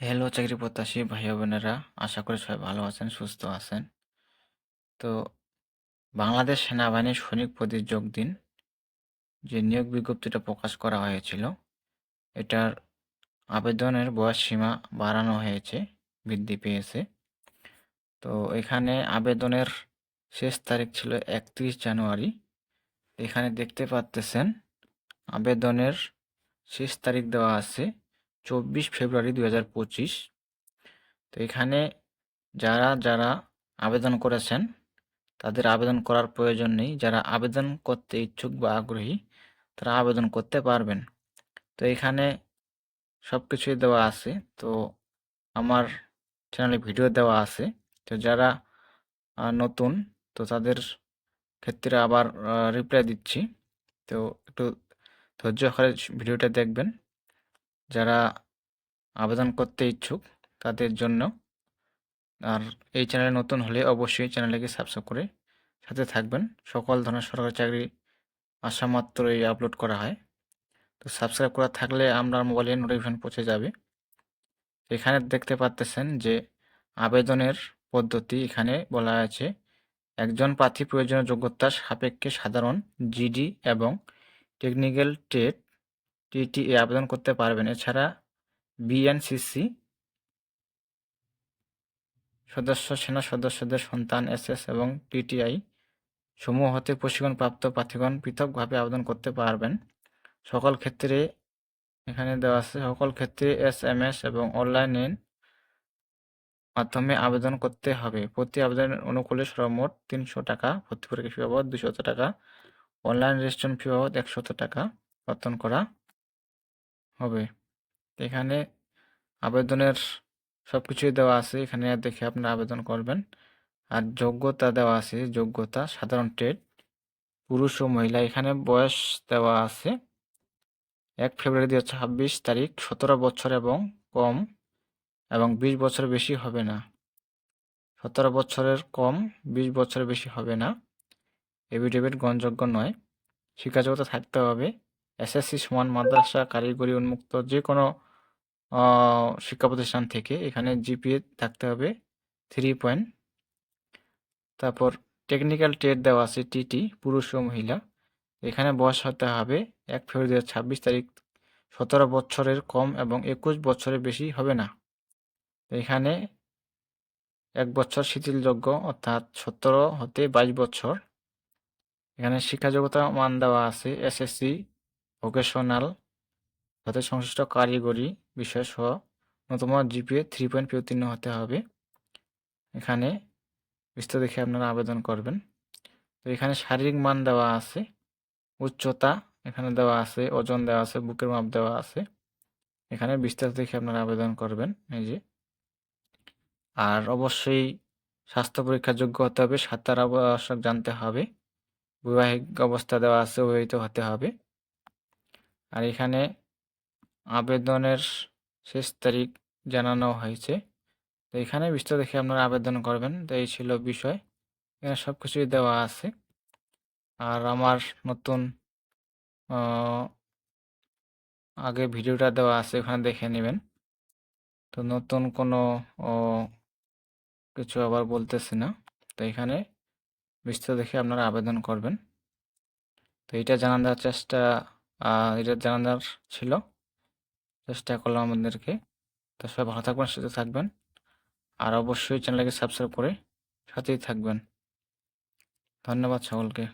Hello চাকরি প্রত্যাশী ভাই বোনেরা। আশা করি সবাই ভালো আছেন, সুস্থ আছেন। তো বাংলাদেশ সেনাবাহিনীর সৈনিক পদে যোগ দিন, যে নিয়োগ বিজ্ঞপ্তিটা প্রকাশ করা হয়েছিল, এটার আবেদনের বয়স সীমা বাড়ানো হয়েছে, বৃদ্ধি পেয়েছে। তো এখানে আবেদনের শেষ তারিখ ছিল একত্রিশ জানুয়ারি। এখানে দেখতে পাচ্তেছেন আবেদনের শেষ তারিখ দেওয়া আছে চব্বিশ ফেব্রুয়ারি দু হাজার পঁচিশ। তো এখানে যারা যারা আবেদন করেছেন, তাদের আবেদন করার প্রয়োজন নেই। যারা আবেদন করতে ইচ্ছুক বা আগ্রহী, তারা আবেদন করতে পারবেন। তো এখানে সব কিছুই দেওয়া আছে। তো আমার চ্যানেলে ভিডিও দেওয়া আছে। তো যারা নতুন, তো তাদের ক্ষেত্রে আবার রিপ্লাই দিচ্ছি। তো একটু ধৈর্য সহকারে ভিডিওটা দেখবেন। যারা আবেদন করতে ইচ্ছুক তাদের জন্য। আর এই চ্যানেলে নতুন হলে অবশ্যই চ্যানেলটিকে সাবস্ক্রাইব করে সাথে থাকবেন। সকল ধরনের সরকারি চাকরি আসা মাত্রই আপলোড করা হয়। তো সাবস্ক্রাইব করা থাকলে আপনার মোবাইলে নোটিফিকেশন পৌঁছে যাবে। এখানে দেখতে পাচ্তেছেন যে আবেদনের পদ্ধতি এখানে বলা আছে। একজন প্রার্থী প্রয়োজনীয় যোগ্যতার সাপেক্ষে সাধারণ জিডি এবং টেকনিক্যাল ট্রেড টিটিএ আবেদন করতে পারবেন। এছাড়া বিএনসিসি সদস্য, সেনা সদস্যদের সন্তান, এসএস এবং টিটিআই সমূহ হতে প্রশিক্ষণপ্রাপ্ত প্রার্থীগণ পৃথকভাবে আবেদন করতে পারবেন। সকল ক্ষেত্রে এখানে দেওয়া আছে, সকল ক্ষেত্রে এস এম এস এবং অনলাইনের মাধ্যমে আবেদন করতে হবে। প্রতি আবেদনের অনুকূলে সর্বমোট তিনশো টাকা ভর্তি পরীক্ষা ফি বাবদ দুশত টাকা। অনলাইন রেজিস্ট্রেশন ফি বাবদ একশত টাকা কর্তন করা হবে। এখানে আবেদনের সব কিছুই দেওয়া আছে। এখানে দেখে আপনারা আবেদন করবেন। আর যোগ্যতা দেওয়া আছে। যোগ্যতা, সাধারণ ট্রেড পুরুষ ও মহিলা। এখানে বয়স দেওয়া আছে। এক ফেব্রুয়ারি দু ছাব্বিশ তারিখ, সতেরো বছর এবং কম এবং বিশ বছর বেশি হবে না। সতেরো বছরের কম, বিশ বছরের বেশি হবে না। এভিডেভিট গ্রহণযোগ্য নয়। শিক্ষাযোগ্যতা থাকতে হবে। এসএসসি সমান মাদ্রাসা, কারিগরি উন্মুক্ত যে কোনো শিক্ষা প্রতিষ্ঠান থেকে এখানে জিপিএ থাকতে হবে থ্রি পয়েন্ট। তারপর টেকনিক্যাল ট্রেড দেওয়া আছে টিটি, পুরুষ ও মহিলা। এখানে বয়স হতে হবে এক ফেব্রুয়ারি দু ছাব্বিশ তারিখ। সতেরো বছরের কম এবং একুশ বছরের বেশি হবে না। এখানে এক বছর শিথিলযোগ্য, অর্থাৎ সতেরো হতে বাইশ বছর। এখানে শিক্ষাযোগ্যতা মান দেওয়া আছে এসএসসি, ভোকেশনাল সাথে সংশ্লিষ্ট কারিগরি বিষয় সহ ন্যূনতম জিপিএ থ্রি পয়েন্ট উত্তীর্ণ হতে হবে। এখানে বিস্তার দেখে আপনারা আবেদন করবেন। তো এখানে শারীরিক মান দেওয়া আছে, উচ্চতা এখানে দেওয়া আছে, ওজন দেওয়া আছে, বুকের মাপ দেওয়া আছে। এখানে বিস্তার দেখে আপনারা আবেদন করবেন, এই যে। আর অবশ্যই স্বাস্থ্য পরীক্ষার যোগ্য হতে হবে, সাঁতার আবশ্যক জানতে হবে। বৈবাহিক অবস্থা দেওয়া আছে অবিবাহিত হতে হবে। আর এখানে আবেদনের শেষ তারিখ জানানো হয়েছে। তো এখানে বিস্তার দেখে আপনারা আবেদন করবেন। তো এই ছিল বিষয়। এখানে সব কিছুই দেওয়া আছে। আর আমার নতুন আগে ভিডিওটা দেওয়া আছে, ওখানে দেখে নেবেন। তো নতুন কোনো কিছু আবার বলতেছি না। তো এখানে বিস্তার দেখে আপনারা আবেদন করবেন। তো এটা জানানোর চেষ্টা এটা জানানোর ছিল। চেষ্টা করলাম আমাদেরকে। তো সবাই ভালো থাকবেন সাথে থাকবেন। আর অবশ্যই চ্যানেলকে সাবস্ক্রাইব করে সাথেই থাকবেন। ধন্যবাদ সকলকে।